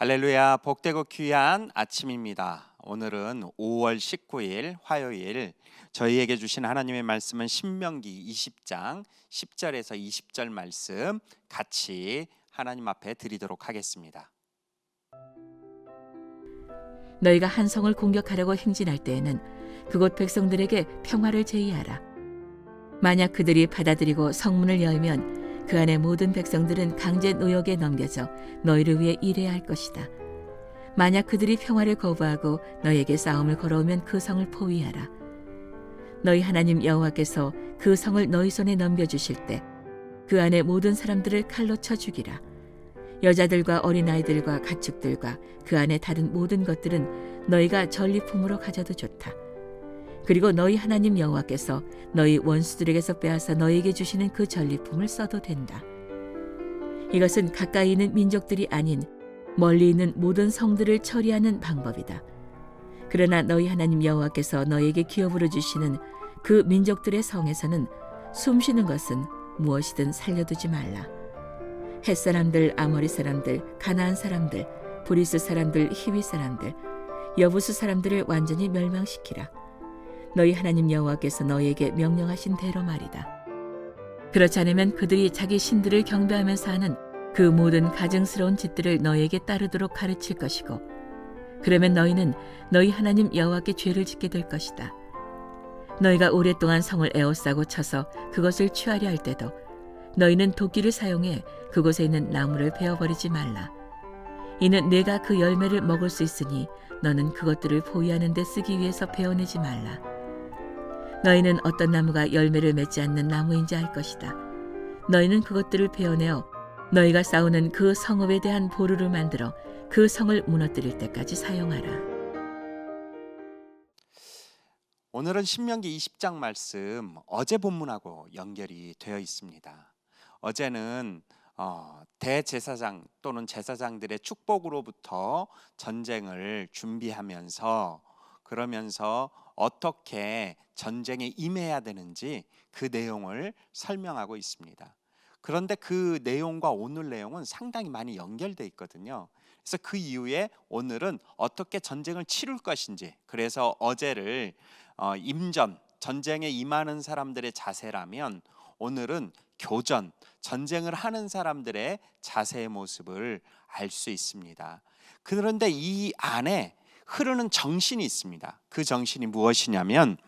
할렐루야 복되고 귀한 아침입니다. 오늘은 5월 19일 화요일 저희에게 주신 하나님의 말씀은 신명기 20장 10절에서 20절 말씀 같이 하나님 앞에 드리도록 하겠습니다. 너희가 한 성을 공격하려고 행진할 때에는 그곳 백성들에게 평화를 제의하라. 만약 그들이 받아들이고 성문을 열면 그 안에 모든 백성들은 강제 노역에 넘겨져 너희를 위해 일해야 할 것이다. 만약 그들이 평화를 거부하고 너희에게 싸움을 걸어오면 그 성을 포위하라. 너희 하나님 여호와께서 그 성을 너희 손에 넘겨주실 때 그 안에 모든 사람들을 칼로 쳐 죽이라. 여자들과 어린아이들과 가축들과 그 안에 다른 모든 것들은 너희가 전리품으로 가져도 좋다. 그리고 너희 하나님 여호와께서 너희 원수들에게서 빼앗아 너희에게 주시는 그 전리품을 써도 된다. 이것은 가까이 있는 민족들이 아닌 멀리 있는 모든 성들을 처리하는 방법이다. 그러나 너희 하나님 여호와께서 너희에게 기업으로 주시는 그 민족들의 성에서는 숨쉬는 것은 무엇이든 살려두지 말라. 햇 사람들, 아모리 사람들, 가나안 사람들, 브리스 사람들, 히위 사람들, 여부수 사람들을 완전히 멸망시키라. 너희 하나님 여호와께서 너희에게 명령하신 대로 말이다. 그렇지 않으면 그들이 자기 신들을 경배하면서 하는 그 모든 가증스러운 짓들을 너희에게 따르도록 가르칠 것이고, 그러면 너희는 너희 하나님 여호와께 죄를 짓게 될 것이다. 너희가 오랫동안 성을 에워싸고 쳐서 그것을 취하려 할 때도 너희는 도끼를 사용해 그곳에 있는 나무를 베어버리지 말라. 이는 내가 그 열매를 먹을 수 있으니 너는 그것들을 포위하는 데 쓰기 위해서 베어내지 말라. 너희는 어떤 나무가 열매를 맺지 않는 나무인지 알 것이다. 너희는 그것들을 베어내어 너희가 싸우는 그 성읍에 대한 보루를 만들어 그 성을 무너뜨릴 때까지 사용하라. 오늘은 신명기 20장 말씀 어제 본문하고 연결이 되어 있습니다. 어제는 어, 대제사장 또는 제사장들의 축복으로부터 전쟁을 준비하면서 그러면서 어떻게 전쟁에 임해야 되는지 그 내용을 설명하고 있습니다. 그런데 그 내용과 오늘 내용은 상당히 많이 연결돼 있거든요. 그래서 그 이후에 오늘은 어떻게 전쟁을 치룰 것인지 그래서 어제를 어, 임전 전쟁에 임하는 사람들의 자세라면 오늘은 교전 전쟁을 하는 사람들의 자세의 모습을 알 수 있습니다. 그런데 이 안에 흐르는 정신이 있습니다. 그 정신이 무엇이냐면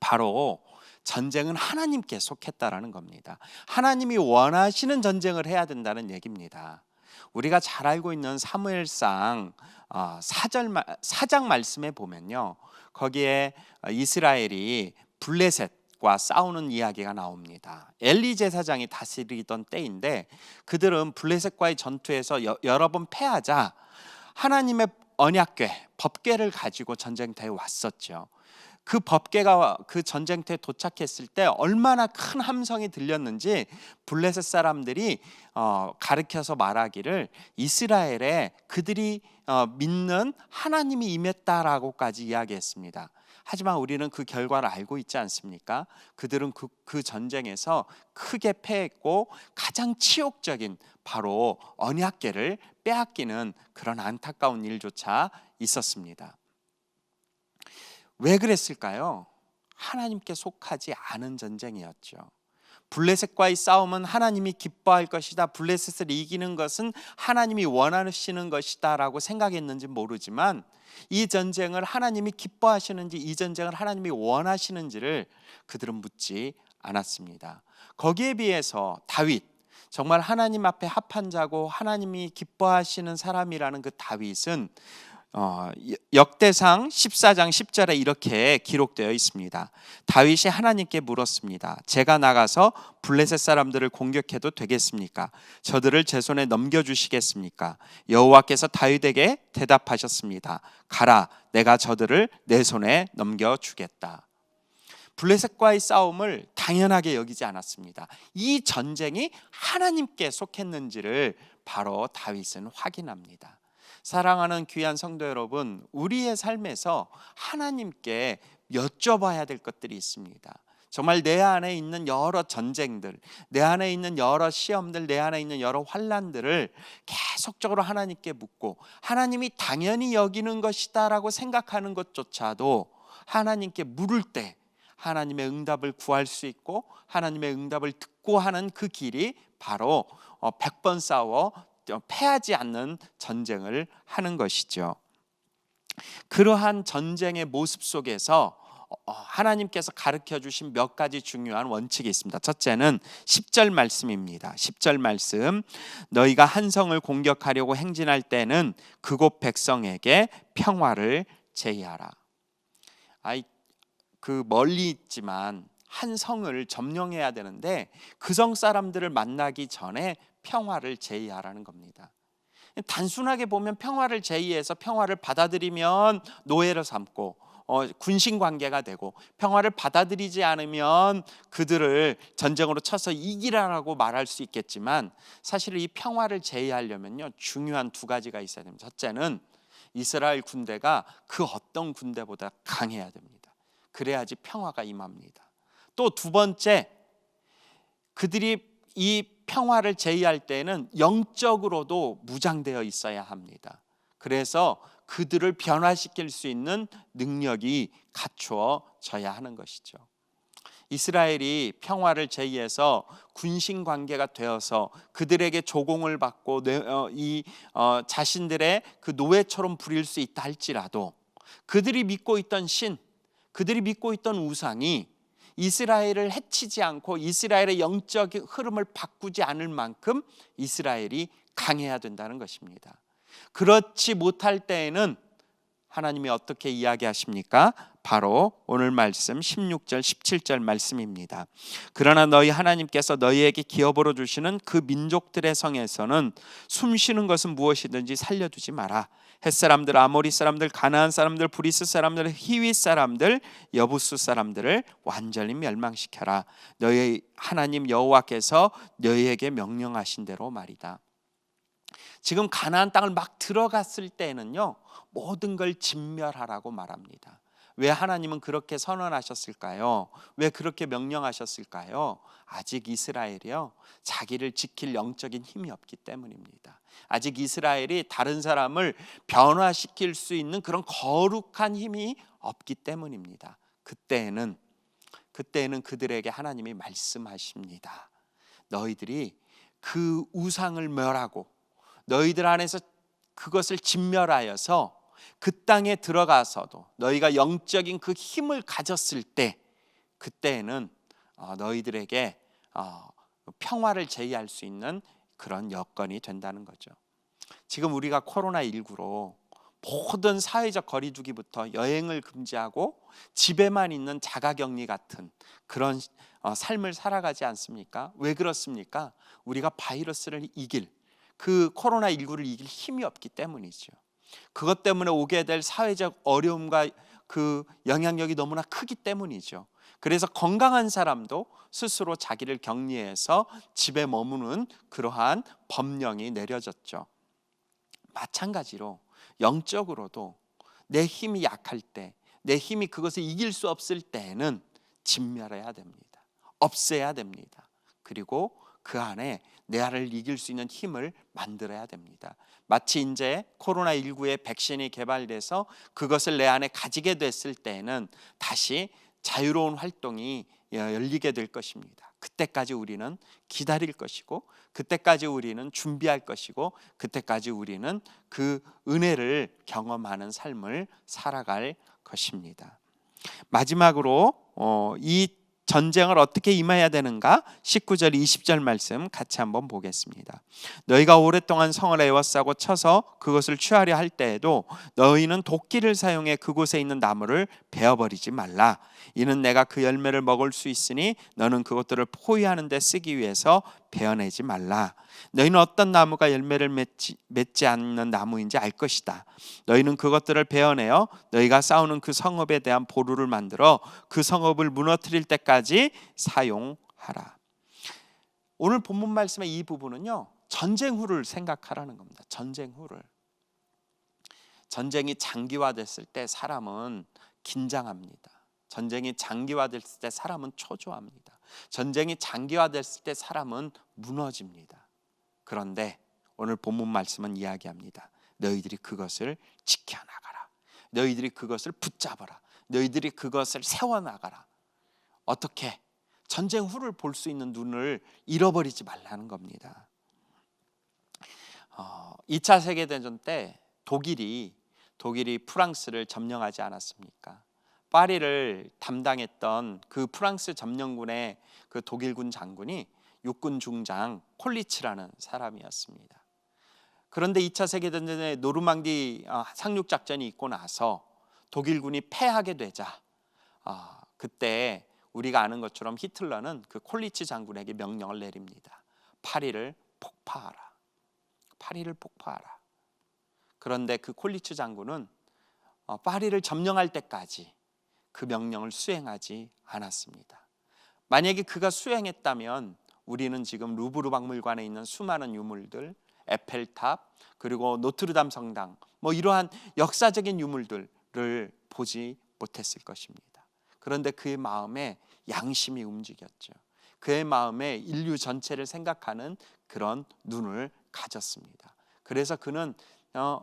바로 전쟁은 하나님께 속했다라는 겁니다. 하나님이 원하시는 전쟁을 해야 된다는 얘기입니다. 우리가 잘 알고 있는 사무엘상 어, 사절 사장 말씀에 보면요. 거기에 이스라엘이 블레셋과 싸우는 이야기가 나옵니다. 엘리 제사장이 다스리던 때인데 그들은 블레셋과의 전투에서 여, 여러 번 패하자 하나님의 언약궤, 법궤를 가지고 전쟁터에 왔었죠. 그 법궤가 그 전쟁터에 도착했을 때 얼마나 큰 함성이 들렸는지 블레셋 사람들이 어, 가르켜서 말하기를 이스라엘에 그들이 어, 믿는 하나님이 임했다라고까지 이야기했습니다. 하지만 우리는 그 결과를 알고 있지 않습니까? 그들은 그, 그 전쟁에서 크게 패했고 가장 치욕적인 바로 언약계를 빼앗기는 그런 안타까운 일조차 있었습니다. 왜 그랬을까요? 하나님께 속하지 않은 전쟁이었죠. 블레셋과의 싸움은 하나님이 기뻐할 것이다. 블레셋을 이기는 것은 하나님이 원하시는 것이다라고 생각했는지 모르지만 이 전쟁을 하나님이 기뻐하시는지 이 전쟁을 하나님이 원하시는지를 그들은 묻지 않았습니다. 거기에 비해서 다윗 정말 하나님 앞에 합한 자고 하나님이 기뻐하시는 사람이라는 그 다윗은 어, 역대상 14장 10절에 이렇게 기록되어 있습니다. 다윗이 하나님께 물었습니다. 제가 나가서 블레셋 사람들을 공격해도 되겠습니까? 저들을 제 손에 넘겨 주시겠습니까? 여호와께서 다윗에게 대답하셨습니다. 가라, 내가 저들을 내 손에 넘겨 주겠다. 블레셋과의 싸움을 당연하게 여기지 않았습니다. 이 전쟁이 하나님께 속했는지를 바로 다윗은 확인합니다. 사랑하는 귀한 성도 여러분, 우리의 삶에서 하나님께 여쭤봐야 될 것들이 있습니다. 정말 내 안에 있는 여러 전쟁들, 내 안에 있는 여러 시험들, 내 안에 있는 여러 환란들을 계속적으로 하나님께 묻고 하나님이 당연히 여기는 것이다라고 생각하는 것조차도 하나님께 물을 때 하나님의 응답을 구할 수 있고 하나님의 응답을 듣고 하는 그 길이 바로 어, 100번 싸워 어, 패하지 않는 전쟁을 하는 것이죠. 그러한 전쟁의 모습 속에서 어, 하나님께서 가르쳐 주신 몇 가지 중요한 원칙이 있습니다. 첫째는 10절 말씀입니다. 10절 말씀. 너희가 한 성을 공격하려고 행진할 때는 그곳 백성에게 평화를 제의하라. 아이 그 멀리 있지만 한 성을 점령해야 되는데 그 성 사람들을 만나기 전에 평화를 제의하라는 겁니다. 단순하게 보면 평화를 제의해서 평화를 받아들이면 노예를 삼고 어, 군신 관계가 되고 평화를 받아들이지 않으면 그들을 전쟁으로 쳐서 이기라라고 말할 수 있겠지만 사실 이 평화를 제의하려면요 중요한 두 가지가 있어야 됩니다. 첫째는 이스라엘 군대가 그 어떤 군대보다 강해야 됩니다. 그래야지 평화가 임합니다. 또 두 번째 그들이 이 평화를 제의할 때는 영적으로도 무장되어 있어야 합니다. 그래서 그들을 변화시킬 수 있는 능력이 갖추어져야 하는 것이죠. 이스라엘이 평화를 제의해서 군신 관계가 되어서 그들에게 조공을 받고 어, 이 어, 자신들의 그 노예처럼 부릴 수 있다 할지라도 그들이 믿고 있던 신, 그들이 믿고 있던 우상이 이스라엘을 해치지 않고 이스라엘의 영적 흐름을 바꾸지 않을 만큼 이스라엘이 강해야 된다는 것입니다. 그렇지 못할 때에는 하나님이 어떻게 이야기하십니까? 바로 오늘 말씀 16절 17절 말씀입니다. 그러나 너희 하나님께서 너희에게 기업으로 주시는 그 민족들의 성에서는 숨 쉬는 것은 무엇이든지 살려두지 마라. 햇 사람들, 아모리 사람들, 가나안 사람들, 브리스 사람들, 히위 사람들, 여부수 사람들을 완전히 멸망시켜라. 너희 하나님 여호와께서 너희에게 명령하신 대로 말이다. 지금 가나안 땅을 막 들어갔을 때는요 모든 걸 진멸하라고 말합니다. 왜 하나님은 그렇게 선언하셨을까요? 왜 그렇게 명령하셨을까요? 아직 이스라엘이요 자기를 지킬 영적인 힘이 없기 때문입니다. 아직 이스라엘이 다른 사람을 변화시킬 수 있는 그런 거룩한 힘이 없기 때문입니다. 그때에는 그때에는 그들에게 하나님이 말씀하십니다. 너희들이 그 우상을 멸하고 너희들 안에서 그것을 진멸하여서 그 땅에 들어가서도 너희가 영적인 그 힘을 가졌을 때 그때에는 어, 너희들에게 어, 평화를 제의할 수 있는 그런 여건이 된다는 거죠. 지금 우리가 코로나 19로 모든 사회적 거리두기부터 여행을 금지하고 집에만 있는 자가격리 같은 그런 어, 삶을 살아가지 않습니까? 왜 그렇습니까? 우리가 바이러스를 이길 그 코로나 19를 이길 힘이 없기 때문이죠. 그것 때문에 오게 될 사회적 어려움과 그 영향력이 너무나 크기 때문이죠. 그래서 건강한 사람도 스스로 자기를 격리해서 집에 머무는 그러한 법령이 내려졌죠. 마찬가지로 영적으로도 내 힘이 약할 때, 내 힘이 그것을 이길 수 없을 때에는 진멸해야 됩니다. 없애야 됩니다. 그리고 그 안에 내 안을 이길 수 있는 힘을 만들어야 됩니다. 마치 이제 코로나 19의 백신이 개발돼서 그것을 내 안에 가지게 됐을 때에는 다시 자유로운 활동이 열리게 될 것입니다. 그때까지 우리는 기다릴 것이고 그때까지 우리는 준비할 것이고 그때까지 우리는 그 은혜를 경험하는 삶을 살아갈 것입니다. 마지막으로 어, 이 전쟁을 어떻게 임해야 되는가? 19절 20절 말씀 같이 한번 보겠습니다. 너희가 오랫동안 성을 에워싸고 쳐서 그것을 취하려 할 때에도 너희는 도끼를 사용해 그곳에 있는 나무를 베어버리지 말라. 이는 내가 그 열매를 먹을 수 있으니 너는 그것들을 포위하는 데 쓰기 위해서 베어내지 말라. 너희는 어떤 나무가 열매를 맺지, 맺지 않는 나무인지 알 것이다. 너희는 그것들을 베어내어 너희가 싸우는 그 성읍에 대한 보루를 만들어 그 성읍을 무너뜨릴 때까지 사용하라. 오늘 본문 말씀의 이 부분은요. 전쟁 후를 생각하라는 겁니다. 전쟁 후를. 전쟁이 장기화됐을 때 사람은 긴장합니다. 전쟁이 장기화됐을 때 사람은 초조합니다. 전쟁이 장기화됐을 때 사람은 무너집니다. 그런데 오늘 본문 말씀은 이야기합니다. 너희들이 그것을 지켜나가라. 너희들이 그것을 붙잡아라. 너희들이 그것을 세워나가라. 어떻게? 전쟁 후를 볼 수 있는 눈을 잃어버리지 말라는 겁니다. 어, 2차 세계대전 때 독일이 독일이 프랑스를 점령하지 않았습니까? 파리를 담당했던 그 프랑스 점령군의 그 독일군 장군이 육군 중장 콜리츠라는 사람이었습니다. 그런데 2차 세계 대전에 노르망디 어, 상륙 작전이 있고 나서 독일군이 패하게 되자 어, 그때 우리가 아는 것처럼 히틀러는 그 콜리츠 장군에게 명령을 내립니다. 파리를 폭파하라. 파리를 폭파하라. 그런데 그 콜리츠 장군은 어, 파리를 점령할 때까지 그 명령을 수행하지 않았습니다. 만약에 그가 수행했다면 우리는 지금 루브르 박물관에 있는 수많은 유물들, 에펠탑, 그리고 노트르담 성당, 뭐 이러한 역사적인 유물들을 보지 못했을 것입니다. 그런데 그의 마음에 양심이 움직였죠. 그의 마음에 인류 전체를 생각하는 그런 눈을 가졌습니다. 그래서 그는 어,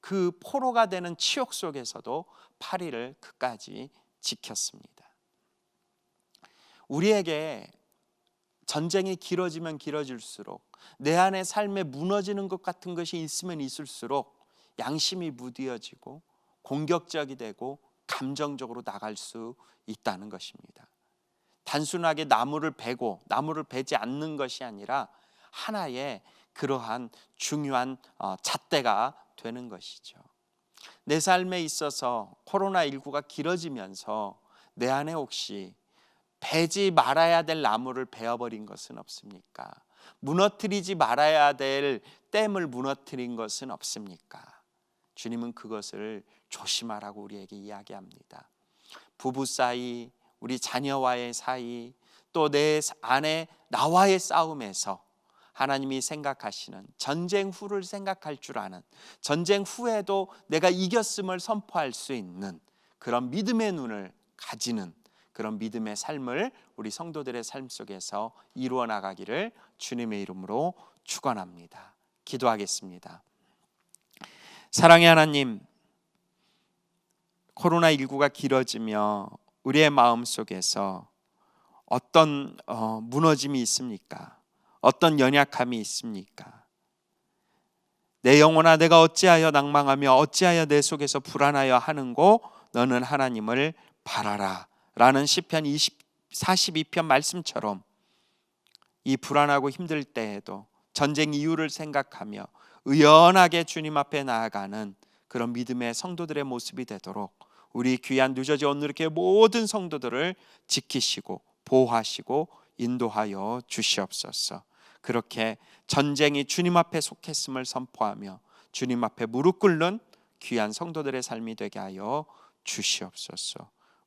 그 포로가 되는 치욕 속에서도 파리를 끝까지 지켰습니다. 우리에게 전쟁이 길어지면 길어질수록 내 안의 삶에 무너지는 것 같은 것이 있으면 있을수록 양심이 무디어지고 공격적이 되고 감정적으로 나갈 수 있다는 것입니다. 단순하게 나무를 베고 나무를 베지 않는 것이 아니라 하나의 그러한 중요한 어, 잣대가 되는 것이죠. 내 삶에 있어서 코로나19가 길어지면서 내 안에 혹시 베지 말아야 될 나무를 베어버린 것은 없습니까? 무너뜨리지 말아야 될 댐을 무너뜨린 것은 없습니까? 주님은 그것을 조심하라고 우리에게 이야기합니다. 부부 사이, 우리 자녀와의 사이, 또내 안에 나와의 싸움에서 하나님이 생각하시는 전쟁 후를 생각할 줄 아는 전쟁 후에도 내가 이겼음을 선포할 수 있는 그런 믿음의 눈을 가지는 그런 믿음의 삶을 우리 성도들의 삶 속에서 이루어 나가기를 주님의 이름으로 축원합니다. 기도하겠습니다. 사랑의 하나님 코로나 19가 길어지며 우리의 마음 속에서 어떤 어, 무너짐이 있습니까? 어떤 연약함이 있습니까? 내 영혼아 내가 어찌하여 낭망하며 어찌하여 내 속에서 불안하여 하는고 너는 하나님을 바라라 라는 시편 20, 42편 말씀처럼 이 불안하고 힘들 때에도 전쟁 이유를 생각하며 의연하게 주님 앞에 나아가는 그런 믿음의 성도들의 모습이 되도록 우리 귀한 오늘 이렇게 모든 성도들을 지키시고 보호하시고 인도하여 주시옵소서. 그렇게 전쟁이 주님 앞에 속했음을 선포하며 주님 앞에 무릎 꿇는 귀한 성도들의 삶이 되게 하여 주시옵소서.